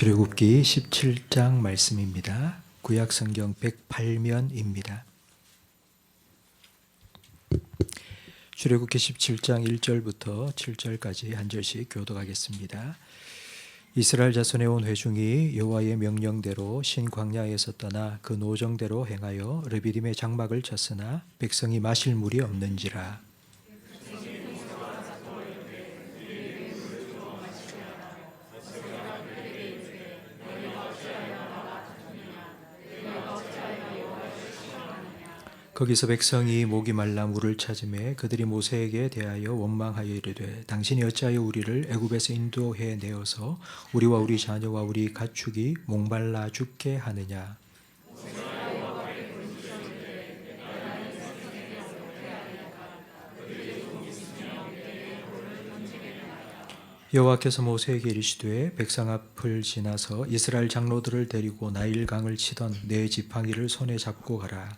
출애굽기 17장 말씀입니다. 구약 성경 108면입니다. 출애굽기 17장 1절부터 7절까지 한 절씩 교독하겠습니다. 이스라엘 자손의 온 회중이 여호와의 명령대로 신 광야에서 떠나 그 노정대로 행하여 르비딤의 장막을 쳤으나 백성이 마실 물이 없는지라 거기서 백성이 목이 말라 물을 찾음에 그들이 모세에게 대하여 원망하여 이르되 당신이 어찌하여 우리를 애굽에서 인도해 내어서 우리와 우리 자녀와 우리 가축이 목말라 죽게 하느냐? 여호와께서 모세에게 이르시되 백성 앞을 지나서 이스라엘 장로들을 데리고 나일 강을 치던 네 지팡이를 손에 잡고 가라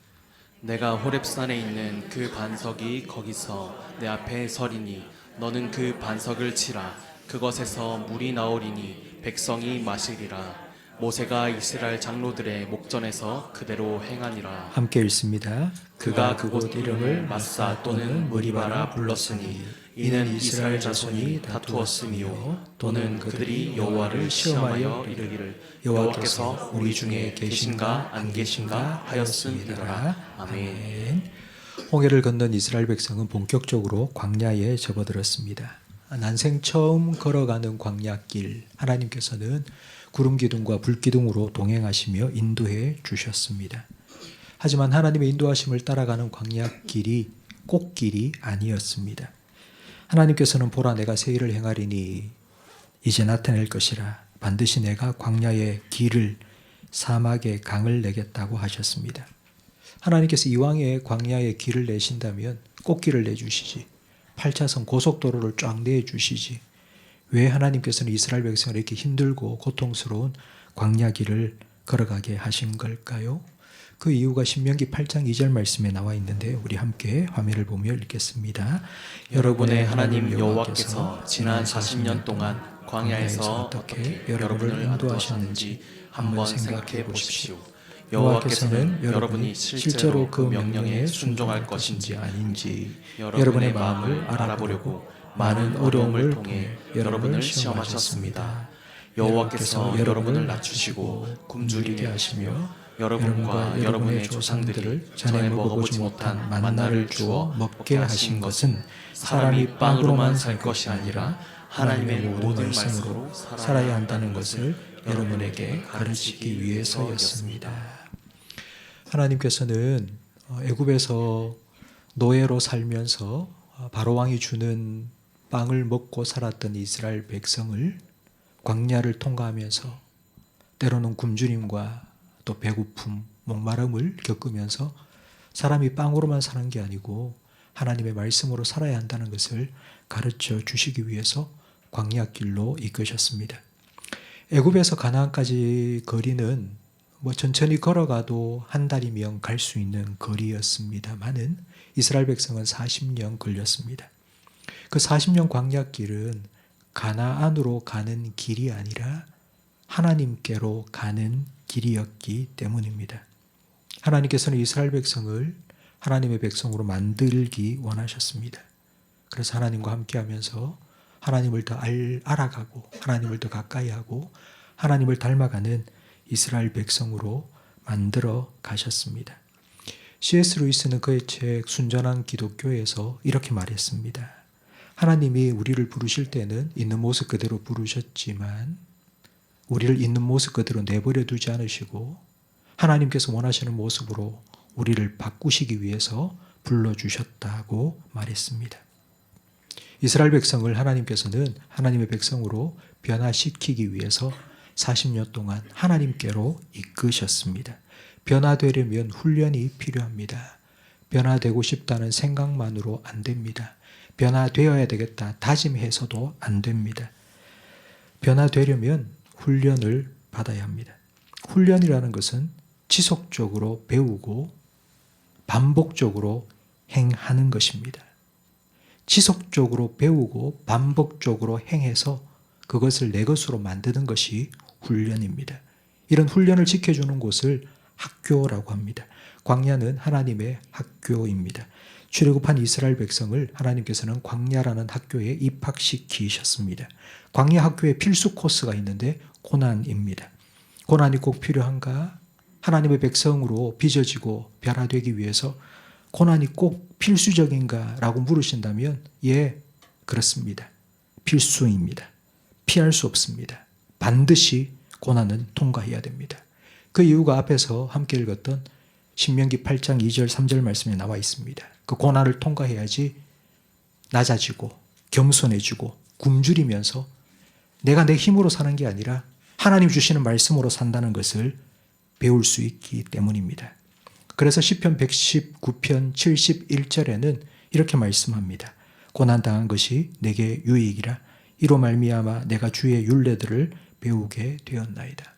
내가 호렙산에 있는 그 반석이 거기서 내 앞에 서리니 너는 그 반석을 치라. 그것에서 물이 나오리니 백성이 마시리라. 모세가 이스라엘 장로들의 목전에서 그대로 행하니라. 함께 읽습니다. 그가 그곳 이름을 마사 또는 무리바라 불렀으니 이는 이스라엘 자손이 다투었음이요 또는 그들이 여호와를 시험하여 이르기를 여호와께서 우리 중에 계신가 안 계신가 하였음이더라 아멘. 홍해를 건넌 이스라엘 백성은 본격적으로 광야에 접어들었습니다. 난생 처음 걸어가는 광야길 하나님께서는 구름 기둥과 불 기둥으로 동행하시며 인도해 주셨습니다. 하지만 하나님의 인도하심을 따라가는 광야길이 꽃길이 아니었습니다. 하나님께서는 보라 내가 새 일을 행하리니 이제 나타낼 것이라 반드시 내가 광야의 길을 사막의 강을 내겠다고 하셨습니다. 하나님께서 이왕에 광야의 길을 내신다면 꽃길을 내주시지 8차선 고속도로를 쫙 내주시지 왜 하나님께서는 이스라엘 백성을 이렇게 힘들고 고통스러운 광야 길을 걸어가게 하신 걸까요? 그 이유가 신명기 8장 2절 말씀에 나와 있는데 우리 함께 화면을 보며 읽겠습니다. 여러분의 하나님 여호와께서 지난 40년 동안 광야에서 어떻게 여러분을 인도하셨는지 한번 생각해 보십시오. 여호와께서는 여러분이 실제로 그 명령에 순종할 것인지 아닌지 여러분의 마음을 알아보려고 많은 어려움을 통해 여러분을 시험하셨습니다. 여호와께서 여러분을 낮추시고 굶주리게 하시며 여러분과 여러분의 조상들을 전에 먹어보지 못한 만나를 주어 먹게 하신 것은 사람이 빵으로만 살 것이 아니라 하나님의 모든 말씀으로 살아야 한다는 것을 여러분에게 가르치기 위해서였습니다. 하나님께서는 어, 애굽에서 노예로 살면서 어, 바로 왕이 주는 빵을 먹고 살았던 이스라엘 백성을 광야를 통과하면서 때로는 굶주림과 또 배고픔, 목마름을 겪으면서 사람이 빵으로만 사는 게 아니고 하나님의 말씀으로 살아야 한다는 것을 가르쳐 주시기 위해서 광야길로 이끄셨습니다. 애굽에서 가나안까지 거리는 뭐 천천히 걸어가도 한 달이면 갈 수 있는 거리였습니다만은 이스라엘 백성은 40년 걸렸습니다. 그 40년 광야길은 가나안으로 가는 길이 아니라 하나님께로 가는 길이었기 때문입니다. 하나님께서는 이스라엘 백성을 하나님의 백성으로 만들기 원하셨습니다. 그래서 하나님과 함께 하면서 하나님을 더 알, 알아가고 하나님을 더 가까이 하고 하나님을 닮아가는 이스라엘 백성으로 만들어 가셨습니다. C.S. 루이스는 그의 책 순전한 기독교에서 이렇게 말했습니다. 하나님이 우리를 부르실 때는 있는 모습 그대로 부르셨지만 우리를 있는 모습 그대로 내버려 두지 않으시고 하나님께서 원하시는 모습으로 우리를 바꾸시기 위해서 불러주셨다고 말했습니다. 이스라엘 백성을 하나님께서는 하나님의 백성으로 변화시키기 위해서 40년 동안 하나님께로 이끄셨습니다. 변화되려면 훈련이 필요합니다. 변화되고 싶다는 생각만으로 안 됩니다. 변화되어야 되겠다 다짐해서도 안 됩니다. 변화되려면 훈련을 받아야 합니다. 훈련이라는 것은 지속적으로 배우고 반복적으로 행하는 것입니다. 지속적으로 배우고 반복적으로 행해서 그것을 내 것으로 만드는 것이 훈련입니다. 이런 훈련을 지켜주는 곳을 학교라고 합니다. 광야는 하나님의 학교입니다. 출애굽한 이스라엘 백성을 하나님께서는 광야라는 학교에 입학시키셨습니다. 광야 학교에 필수 코스가 있는데 고난입니다. 고난이 꼭 필요한가? 하나님의 백성으로 빚어지고 변화되기 위해서 고난이 꼭 필수적인가 라고 물으신다면 예, 그렇습니다. 필수입니다. 피할 수 없습니다. 반드시 고난은 통과해야 됩니다. 그 이유가 앞에서 함께 읽었던 신명기 8장 2절 3절 말씀에 나와 있습니다. 그 고난을 통과해야지 낮아지고 겸손해지고 굶주리면서 내가 내 힘으로 사는 게 아니라 하나님 주시는 말씀으로 산다는 것을 배울 수 있기 때문입니다. 그래서 시편 119편 71절에는 이렇게 말씀합니다. 고난 당한 것이 내게 유익이라 이로 말미암아 내가 주의 율례들을 배우게 되었나이다.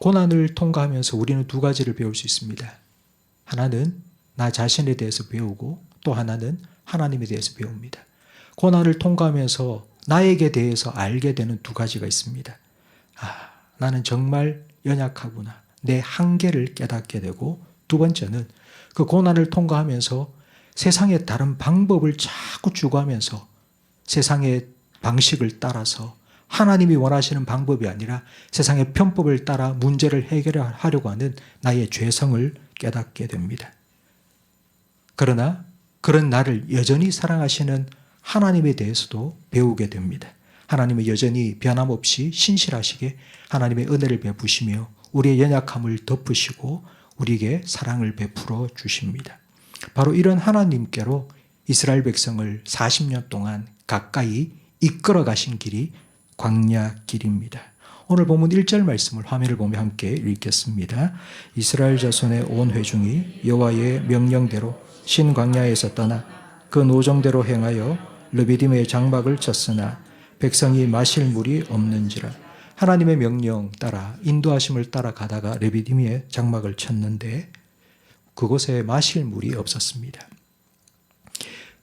고난을 통과하면서 우리는 두 가지를 배울 수 있습니다. 하나는 나 자신에 대해서 배우고 또 하나는 하나님에 대해서 배웁니다. 고난을 통과하면서 나에게 대해서 알게 되는 두 가지가 있습니다. 아, 나는 정말 연약하구나. 내 한계를 깨닫게 되고 두 번째는 그 고난을 통과하면서 세상의 다른 방법을 자꾸 추구하면서 세상의 방식을 따라서 하나님이 원하시는 방법이 아니라 세상의 편법을 따라 문제를 해결하려고 하는 나의 죄성을 깨닫게 됩니다. 그러나 그런 나를 여전히 사랑하시는 하나님에 대해서도 배우게 됩니다. 하나님은 여전히 변함없이 신실하시게 하나님의 은혜를 베푸시며 우리의 연약함을 덮으시고 우리에게 사랑을 베풀어 주십니다. 바로 이런 하나님께로 이스라엘 백성을 40년 동안 가까이 이끌어 가신 길이 광야 길입니다. 오늘 본문 1절 말씀을 화면을 보며 함께 읽겠습니다. 이스라엘 자손의 온 회중이 여호와의 명령대로 신 광야에서 떠나 그 노정대로 행하여 르비딤의 장막을 쳤으나 백성이 마실 물이 없는지라 하나님의 명령 따라 인도하심을 따라 가다가 르비딤의 장막을 쳤는데 그곳에 마실 물이 없었습니다.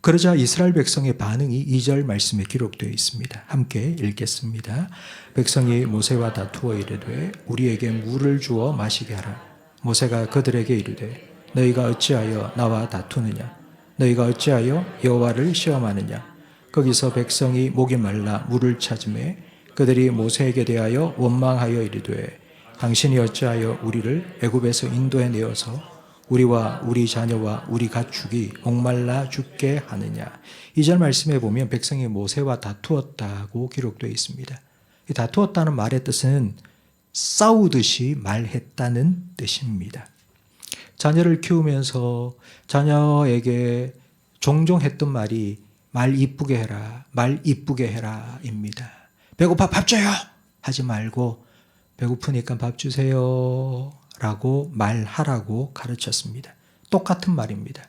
그러자 이스라엘 백성의 반응이 2절 말씀에 기록되어 있습니다. 함께 읽겠습니다. 백성이 모세와 다투어 이르되 우리에게 물을 주어 마시게 하라. 모세가 그들에게 이르되 너희가 어찌하여 나와 다투느냐? 너희가 어찌하여 여호와를 시험하느냐? 거기서 백성이 목이 말라 물을 찾음에 그들이 모세에게 대하여 원망하여 이르되 당신이 어찌하여 우리를 애굽에서 인도해 내어서 우리와 우리 자녀와 우리 가축이 목말라 죽게 하느냐. 이 절 말씀에 보면 백성이 모세와 다투었다고 기록되어 있습니다. 이 다투었다는 말의 뜻은 싸우듯이 말했다는 뜻입니다. 자녀를 키우면서 자녀에게 종종 했던 말이 말 이쁘게 해라, 말 이쁘게 해라 입니다. 배고파 밥 줘요! 하지 말고 배고프니까 밥 주세요. 라고 말하라고 가르쳤습니다. 똑같은 말입니다.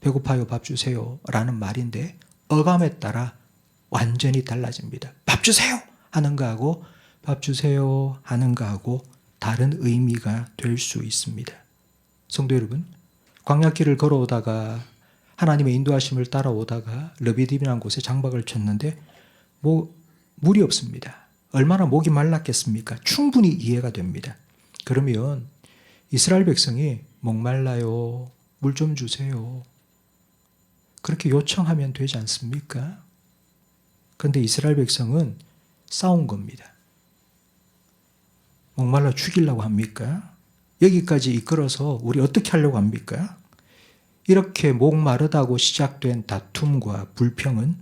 배고파요, 밥 주세요. 라는 말인데 어감에 따라 완전히 달라집니다. 밥 주세요! 하는 거하고 밥 주세요 하는 거하고 다른 의미가 될 수 있습니다. 성도 여러분, 광야길을 걸어오다가 하나님의 인도하심을 따라오다가 르비딤이라는 곳에 장박을 쳤는데 뭐 물이 없습니다. 얼마나 목이 말랐겠습니까? 충분히 이해가 됩니다. 그러면 이스라엘 백성이 목말라요. 물 좀 주세요. 그렇게 요청하면 되지 않습니까? 그런데 이스라엘 백성은 싸운 겁니다. 목말라 죽이려고 합니까? 여기까지 이끌어서 우리 어떻게 하려고 합니까? 이렇게 목마르다고 시작된 다툼과 불평은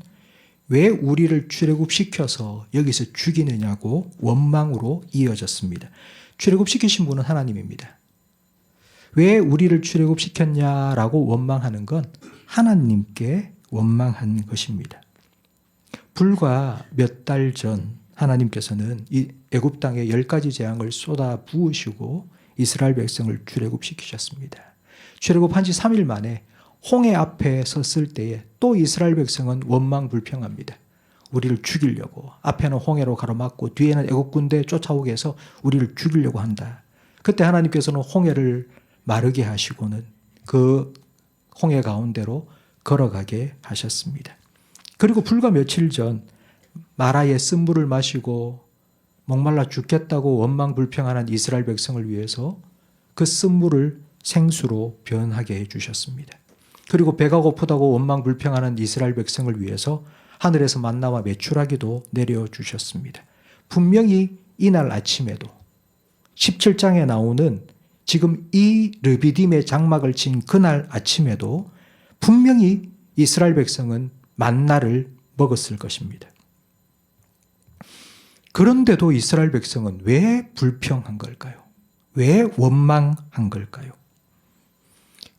왜 우리를 출애굽시켜서 여기서 죽이느냐고 원망으로 이어졌습니다. 출애굽시키신 분은 하나님입니다. 왜 우리를 출애굽시켰냐라고 원망하는 건 하나님께 원망한 것입니다. 불과 몇 달 전 하나님께서는 이 애굽 땅에 열 가지 재앙을 쏟아 부으시고 이스라엘 백성을 출애굽시키셨습니다. 출애굽한 지 3일 만에 홍해 앞에 섰을 때에 또 이스라엘 백성은 원망 불평합니다. 우리를 죽이려고 앞에는 홍해로 가로막고 뒤에는 애굽 군대 쫓아오게 해서 우리를 죽이려고 한다. 그때 하나님께서는 홍해를 마르게 하시고는 그 홍해 가운데로 걸어가게 하셨습니다. 그리고 불과 며칠 전 마라의 쓴물을 마시고 목말라 죽겠다고 원망 불평하는 이스라엘 백성을 위해서 그 쓴물을 생수로 변하게 해 주셨습니다. 그리고 배가 고프다고 원망 불평하는 이스라엘 백성을 위해서 하늘에서 만나와 메추라기도 내려 주셨습니다. 분명히 이날 아침에도 17장에 나오는 지금 이 르비딤의 장막을 친 그날 아침에도 분명히 이스라엘 백성은 만나를 먹었을 것입니다. 그런데도 이스라엘 백성은 왜 불평한 걸까요? 왜 원망한 걸까요?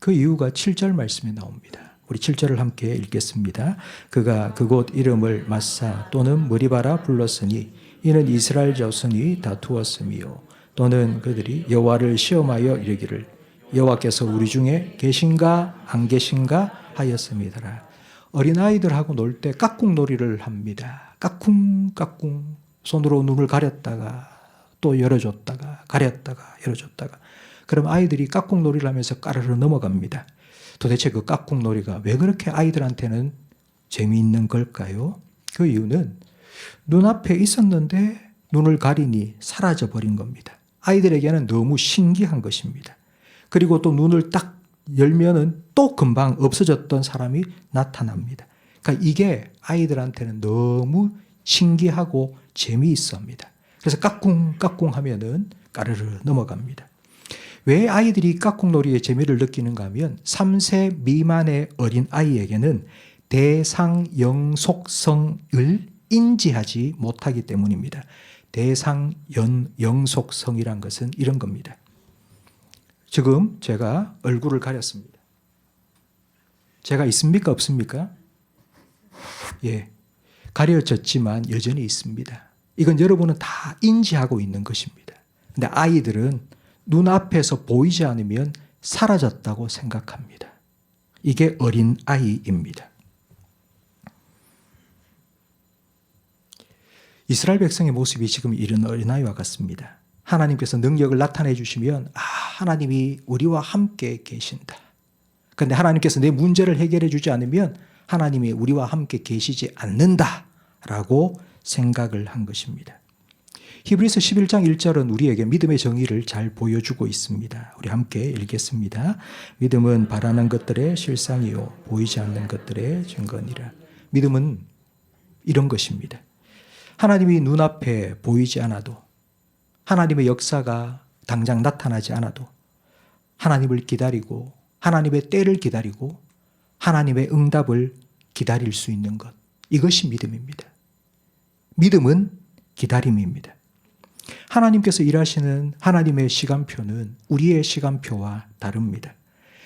그 이유가 7절 말씀에 나옵니다. 우리 7절을 함께 읽겠습니다. 그가 그곳 이름을 마사 또는 머리바라 불렀으니 이는 이스라엘 자손이 다투었으며 또는 그들이 여호와를 시험하여 이르기를 여호와께서 우리 중에 계신가 안 계신가 하였습니다. 어린아이들하고 놀 때 깍꿍놀이를 합니다. 까꿍까꿍 손으로 눈을 가렸다가 또 열어줬다가 가렸다가 열어줬다가 그럼 아이들이 깍꿍놀이를 하면서 까르르 넘어갑니다. 도대체 그 깍꿍놀이가 왜 그렇게 아이들한테는 재미있는 걸까요? 그 이유는 눈앞에 있었는데 눈을 가리니 사라져 버린 겁니다. 아이들에게는 너무 신기한 것입니다. 그리고 또 눈을 딱 열면은 또 금방 없어졌던 사람이 나타납니다. 그러니까 이게 아이들한테는 너무 신기하고 재미있습니다. 그래서 까꿍 까꿍 하면은 까르르 넘어갑니다. 왜 아이들이 까꿍놀이의 재미를 느끼는가 하면 3세 미만의 어린 아이에게는 대상 영속성을 인지하지 못하기 때문입니다. 대상 연, 영속성이란 것은 이런 겁니다. 지금 제가 얼굴을 가렸습니다. 제가 있습니까? 없습니까? 예. 가려졌지만 여전히 있습니다. 이건 여러분은 다 인지하고 있는 것입니다. 근데 아이들은 눈앞에서 보이지 않으면 사라졌다고 생각합니다. 이게 어린 아이입니다. 이스라엘 백성의 모습이 지금 이런 어린아이와 같습니다. 하나님께서 능력을 나타내 주시면 아, 하나님이 우리와 함께 계신다. 그런데 하나님께서 내 문제를 해결해 주지 않으면 하나님이 우리와 함께 계시지 않는다라고 생각을 한 것입니다. 히브리서 11장 1절은 우리에게 믿음의 정의를 잘 보여주고 있습니다. 우리 함께 읽겠습니다. 믿음은 바라는 것들의 실상이요 보이지 않는 것들의 증거니라. 믿음은 이런 것입니다. 하나님이 눈앞에 보이지 않아도 하나님의 역사가 당장 나타나지 않아도 하나님을 기다리고 하나님의 때를 기다리고 하나님의 응답을 기다릴 수 있는 것. 이것이 믿음입니다. 믿음은 기다림입니다. 하나님께서 일하시는 하나님의 시간표는 우리의 시간표와 다릅니다.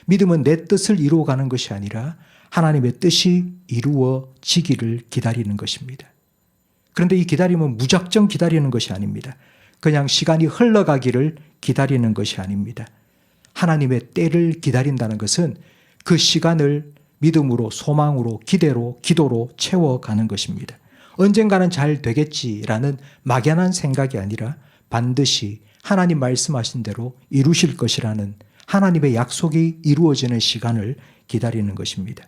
믿음은 내 뜻을 이루어가는 것이 아니라 하나님의 뜻이 이루어지기를 기다리는 것입니다. 그런데 이 기다림은 무작정 기다리는 것이 아닙니다. 그냥 시간이 흘러가기를 기다리는 것이 아닙니다. 하나님의 때를 기다린다는 것은 그 시간을 믿음으로, 소망으로, 기대로, 기도로 채워가는 것입니다. 언젠가는 잘 되겠지라는 막연한 생각이 아니라 반드시 하나님 말씀하신 대로 이루실 것이라는 하나님의 약속이 이루어지는 시간을 기다리는 것입니다.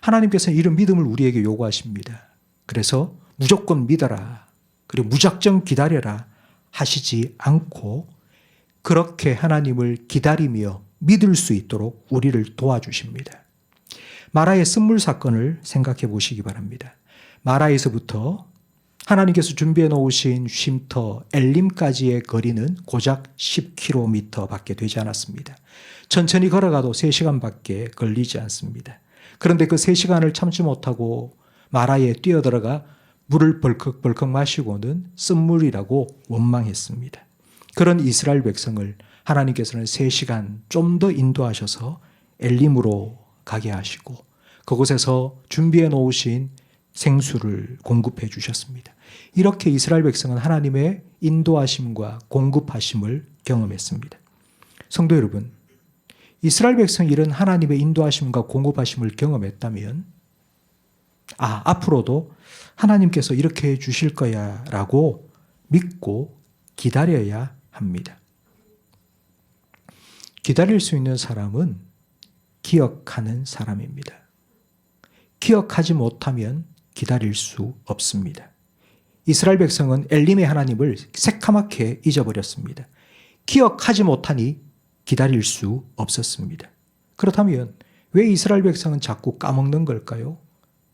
하나님께서 이런 믿음을 우리에게 요구하십니다. 그래서 무조건 믿어라. 그리고 무작정 기다려라. 하시지 않고 그렇게 하나님을 기다리며 믿을 수 있도록 우리를 도와주십니다. 마라의 쓴물 사건을 생각해 보시기 바랍니다. 마라에서부터 하나님께서 준비해 놓으신 쉼터 엘림까지의 거리는 고작 10km 밖에 되지 않았습니다. 천천히 걸어가도 3시간 밖에 걸리지 않습니다. 그런데 그 3시간을 참지 못하고 마라에 뛰어들어가 물을 벌컥벌컥 마시고는 쓴물이라고 원망했습니다. 그런 이스라엘 백성을 하나님께서는 3시간 좀 더 인도하셔서 엘림으로 가게 하시고 그곳에서 준비해 놓으신 생수를 공급해 주셨습니다. 이렇게 이스라엘 백성은 하나님의 인도하심과 공급하심을 경험했습니다. 성도 여러분, 이스라엘 백성이 이런 하나님의 인도하심과 공급하심을 경험했다면, 아, 앞으로도 하나님께서 이렇게 해 주실 거야 라고 믿고 기다려야 합니다. 기다릴 수 있는 사람은 기억하는 사람입니다. 기억하지 못하면 기다릴 수 없습니다. 이스라엘 백성은 엘림의 하나님을 새카맣게 잊어버렸습니다. 기억하지 못하니 기다릴 수 없었습니다. 그렇다면 왜 이스라엘 백성은 자꾸 까먹는 걸까요?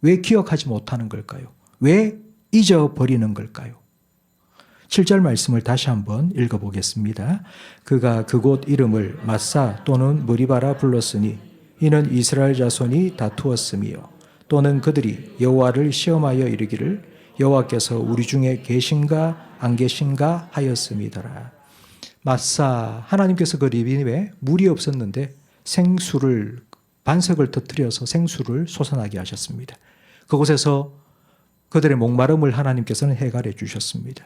왜 기억하지 못하는 걸까요? 왜 잊어버리는 걸까요? 7절 말씀을 다시 한번 읽어보겠습니다. 그가 그곳 이름을 마사 또는 무리바라 불렀으니 이는 이스라엘 자손이 다투었으며 또는 그들이 여호와를 시험하여 이르기를 여호와께서 우리 중에 계신가 안 계신가 하였음이더라. 마사 하나님께서 그 리빈에 물이 없었는데 생수를 반석을 터뜨려서 생수를 솟아나게 하셨습니다. 그곳에서 그들의 목마름을 하나님께서는 해결해 주셨습니다.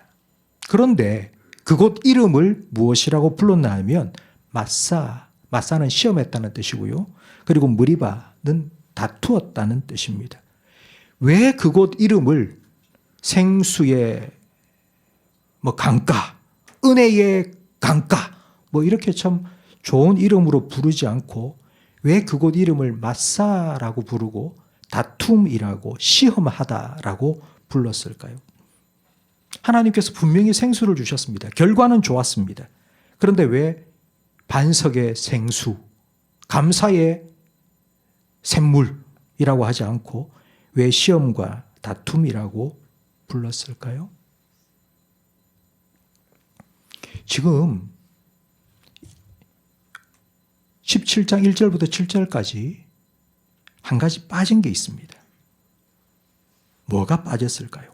그런데 그곳 이름을 무엇이라고 불렀나 하면 마사, 마사는 시험했다는 뜻이고요. 그리고 무리바는 다투었다는 뜻입니다. 왜 그곳 이름을 생수의 뭐 강가, 은혜의 강가, 뭐 이렇게 참 좋은 이름으로 부르지 않고 왜 그곳 이름을 마사라고 부르고 다툼이라고 시험하다라고 불렀을까요? 하나님께서 분명히 생수를 주셨습니다. 결과는 좋았습니다. 그런데 왜 반석의 생수, 감사의 샘물이라고 하지 않고 왜 시험과 다툼이라고 불렀을까요? 지금 17장 1절부터 7절까지 한 가지 빠진 게 있습니다. 뭐가 빠졌을까요?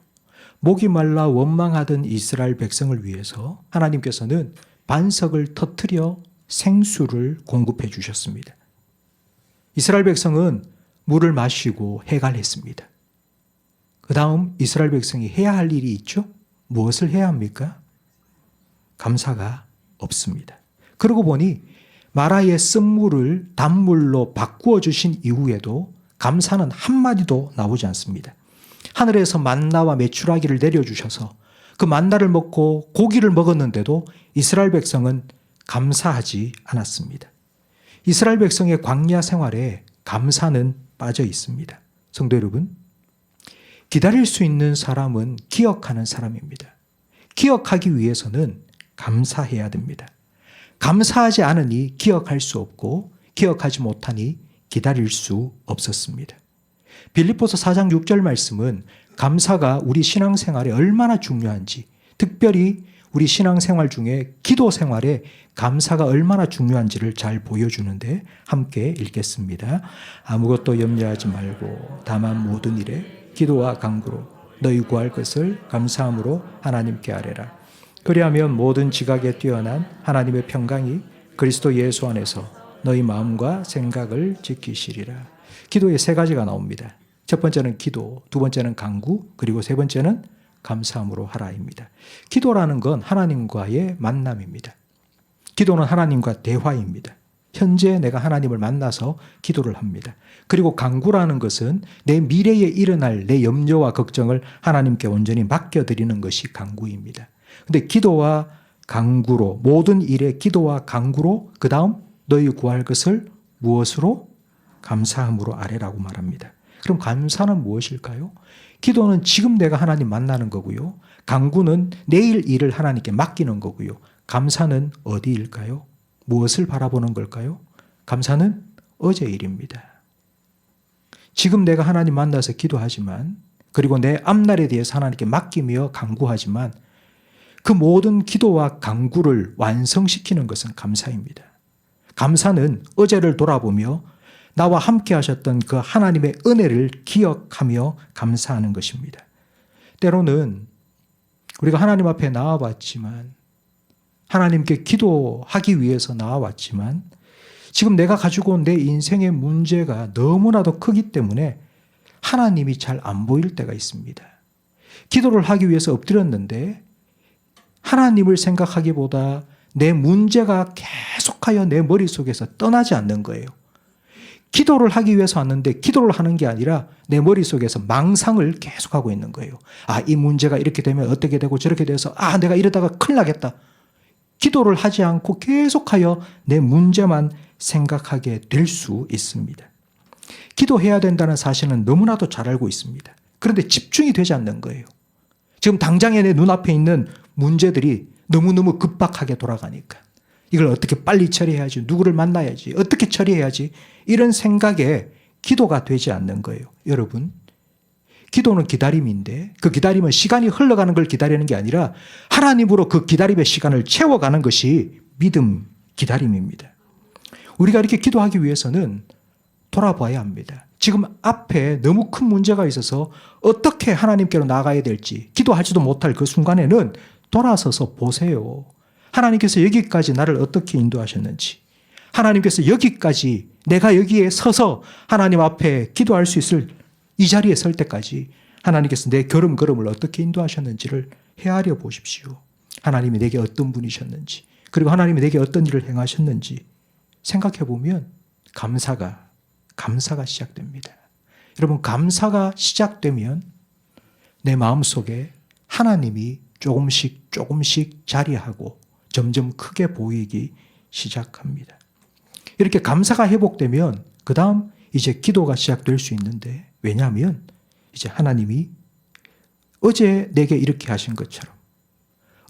목이 말라 원망하던 이스라엘 백성을 위해서 하나님께서는 반석을 터뜨려 생수를 공급해 주셨습니다. 이스라엘 백성은 물을 마시고 해갈했습니다. 그 다음 이스라엘 백성이 해야 할 일이 있죠? 무엇을 해야 합니까? 감사가 없습니다. 그러고 보니 마라의 쓴물을 단물로 바꾸어 주신 이후에도 감사는 한마디도 나오지 않습니다. 하늘에서 만나와 메추라기를 내려주셔서 그 만나를 먹고 고기를 먹었는데도 이스라엘 백성은 감사하지 않았습니다. 이스라엘 백성의 광야 생활에 감사는 빠져 있습니다. 성도 여러분, 기다릴 수 있는 사람은 기억하는 사람입니다. 기억하기 위해서는 감사해야 됩니다. 감사하지 않으니 기억할 수 없고 기억하지 못하니 기다릴 수 없었습니다. 빌립보서 4장 6절 말씀은 감사가 우리 신앙생활에 얼마나 중요한지, 특별히 우리 신앙생활 중에 기도 생활에 감사가 얼마나 중요한지를 잘 보여주는데 함께 읽겠습니다. 아무것도 염려하지 말고 다만 모든 일에 기도와 간구로 너희 구할 것을 감사함으로 하나님께 아뢰라. 그리하면 모든 지각에 뛰어난 하나님의 평강이 그리스도 예수 안에서 너희 마음과 생각을 지키시리라. 기도에 세 가지가 나옵니다. 첫 번째는 기도, 두 번째는 강구, 그리고 세 번째는 감사함으로 하라입니다. 기도라는 건 하나님과의 만남입니다. 기도는 하나님과 대화입니다. 현재 내가 하나님을 만나서 기도를 합니다. 그리고 강구라는 것은 내 미래에 일어날 내 염려와 걱정을 하나님께 온전히 맡겨드리는 것이 강구입니다. 근데 기도와 강구로 모든 일에 기도와 강구로 그 다음 너희 구할 것을 무엇으로 감사함으로 아래라고 말합니다. 그럼 감사는 무엇일까요? 기도는 지금 내가 하나님 만나는 거고요. 강구는 내일 일을 하나님께 맡기는 거고요. 감사는 어디일까요? 무엇을 바라보는 걸까요? 감사는 어제 일입니다. 지금 내가 하나님 만나서 기도하지만 그리고 내 앞날에 대해서 하나님께 맡기며 강구하지만 그 모든 기도와 강구를 완성시키는 것은 감사입니다. 감사는 어제를 돌아보며 나와 함께 하셨던 그 하나님의 은혜를 기억하며 감사하는 것입니다. 때로는 우리가 하나님 앞에 나와봤지만 하나님께 기도하기 위해서 나와왔지만 지금 내가 가지고 온 내 인생의 문제가 너무나도 크기 때문에 하나님이 잘 안 보일 때가 있습니다. 기도를 하기 위해서 엎드렸는데 하나님을 생각하기보다 내 문제가 계속하여 내 머릿속에서 떠나지 않는 거예요. 기도를 하기 위해서 왔는데 기도를 하는 게 아니라 내 머릿속에서 망상을 계속하고 있는 거예요. 아, 이 문제가 이렇게 되면 어떻게 되고 저렇게 돼서 아, 내가 이러다가 큰일 나겠다. 기도를 하지 않고 계속하여 내 문제만 생각하게 될 수 있습니다. 기도해야 된다는 사실은 너무나도 잘 알고 있습니다. 그런데 집중이 되지 않는 거예요. 지금 당장에 내 눈앞에 있는 문제들이 너무너무 급박하게 돌아가니까 이걸 어떻게 빨리 처리해야지, 누구를 만나야지, 어떻게 처리해야지 이런 생각에 기도가 되지 않는 거예요. 여러분, 기도는 기다림인데 그 기다림은 시간이 흘러가는 걸 기다리는 게 아니라 하나님으로 그 기다림의 시간을 채워가는 것이 믿음 기다림입니다. 우리가 이렇게 기도하기 위해서는 돌아봐야 합니다. 지금 앞에 너무 큰 문제가 있어서 어떻게 하나님께로 나가야 될지 기도하지도 못할 그 순간에는 돌아서서 보세요. 하나님께서 여기까지 나를 어떻게 인도하셨는지, 하나님께서 여기까지 내가 여기에 서서 하나님 앞에 기도할 수 있을 이 자리에 설 때까지 하나님께서 내 걸음걸음을 어떻게 인도하셨는지를 헤아려 보십시오. 하나님이 내게 어떤 분이셨는지, 그리고 하나님이 내게 어떤 일을 행하셨는지 생각해 보면 감사가, 감사가 시작됩니다. 여러분, 감사가 시작되면 내 마음 속에 하나님이 조금씩 조금씩 자리하고 점점 크게 보이기 시작합니다. 이렇게 감사가 회복되면 그 다음 이제 기도가 시작될 수 있는데 왜냐하면 이제 하나님이 어제 내게 이렇게 하신 것처럼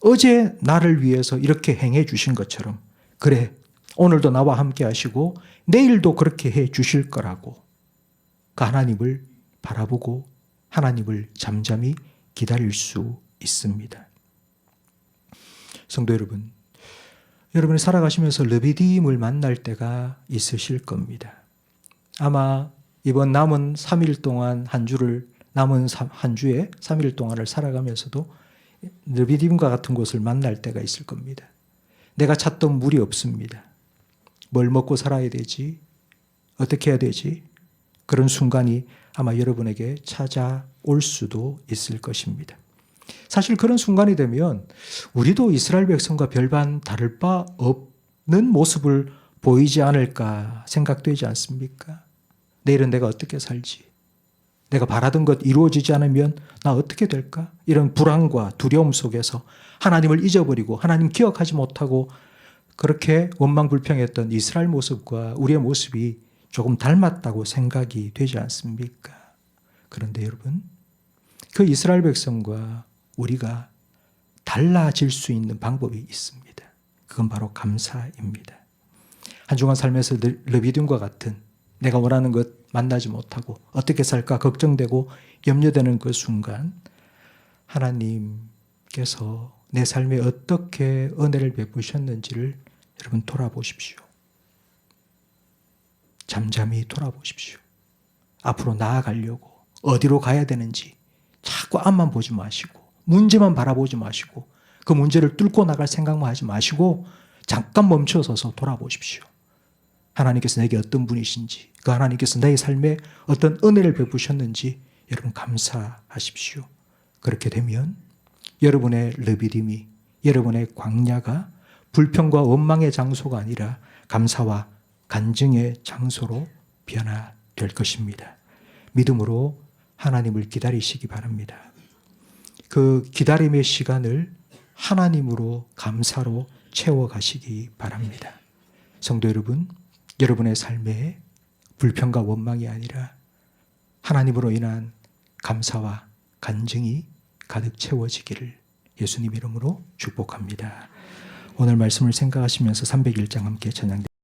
어제 나를 위해서 이렇게 행해 주신 것처럼 그래 오늘도 나와 함께 하시고 내일도 그렇게 해 주실 거라고 그 하나님을 바라보고 하나님을 잠잠히 기다릴 수 있습니다. 성도 여러분, 여러분이 살아가시면서 르비딤을 만날 때가 있으실 겁니다. 아마 이번 남은 3일 동안 한 주를 남은 삼- 한 주에 3일 동안을 살아가면서도 르비딤과 같은 곳을 만날 때가 있을 겁니다. 내가 찾던 물이 없습니다. 뭘 먹고 살아야 되지? 어떻게 해야 되지? 그런 순간이 아마 여러분에게 찾아올 수도 있을 것입니다. 사실 그런 순간이 되면 우리도 이스라엘 백성과 별반 다를 바 없는 모습을 보이지 않을까 생각되지 않습니까? 내일은 내가 어떻게 살지? 내가 바라던 것 이루어지지 않으면 나 어떻게 될까? 이런 불안과 두려움 속에서 하나님을 잊어버리고 하나님 기억하지 못하고 그렇게 원망불평했던 이스라엘 모습과 우리의 모습이 조금 닮았다고 생각이 되지 않습니까? 그런데 여러분, 그 이스라엘 백성과 우리가 달라질 수 있는 방법이 있습니다. 그건 바로 감사입니다. 한 주간 삶에서 늘 르비딤과 같은 내가 원하는 것 만나지 못하고 어떻게 살까 걱정되고 염려되는 그 순간 하나님께서 내 삶에 어떻게 은혜를 베푸셨는지를 여러분 돌아보십시오. 잠잠히 돌아보십시오. 앞으로 나아가려고 어디로 가야 되는지 자꾸 앞만 보지 마시고 문제만 바라보지 마시고 그 문제를 뚫고 나갈 생각만 하지 마시고 잠깐 멈춰서서 돌아보십시오. 하나님께서 내게 어떤 분이신지, 그 하나님께서 내 삶에 어떤 은혜를 베푸셨는지 여러분 감사하십시오. 그렇게 되면 여러분의 르비딤이, 여러분의 광야가 불평과 원망의 장소가 아니라 감사와 간증의 장소로 변화될 것입니다. 믿음으로 하나님을 기다리시기 바랍니다. 그 기다림의 시간을 하나님으로 감사로 채워 가시기 바랍니다. 성도 여러분, 여러분의 삶에 불평과 원망이 아니라 하나님으로 인한 감사와 간증이 가득 채워지기를 예수님 이름으로 축복합니다. 오늘 말씀을 생각하시면서 301장 함께 찬양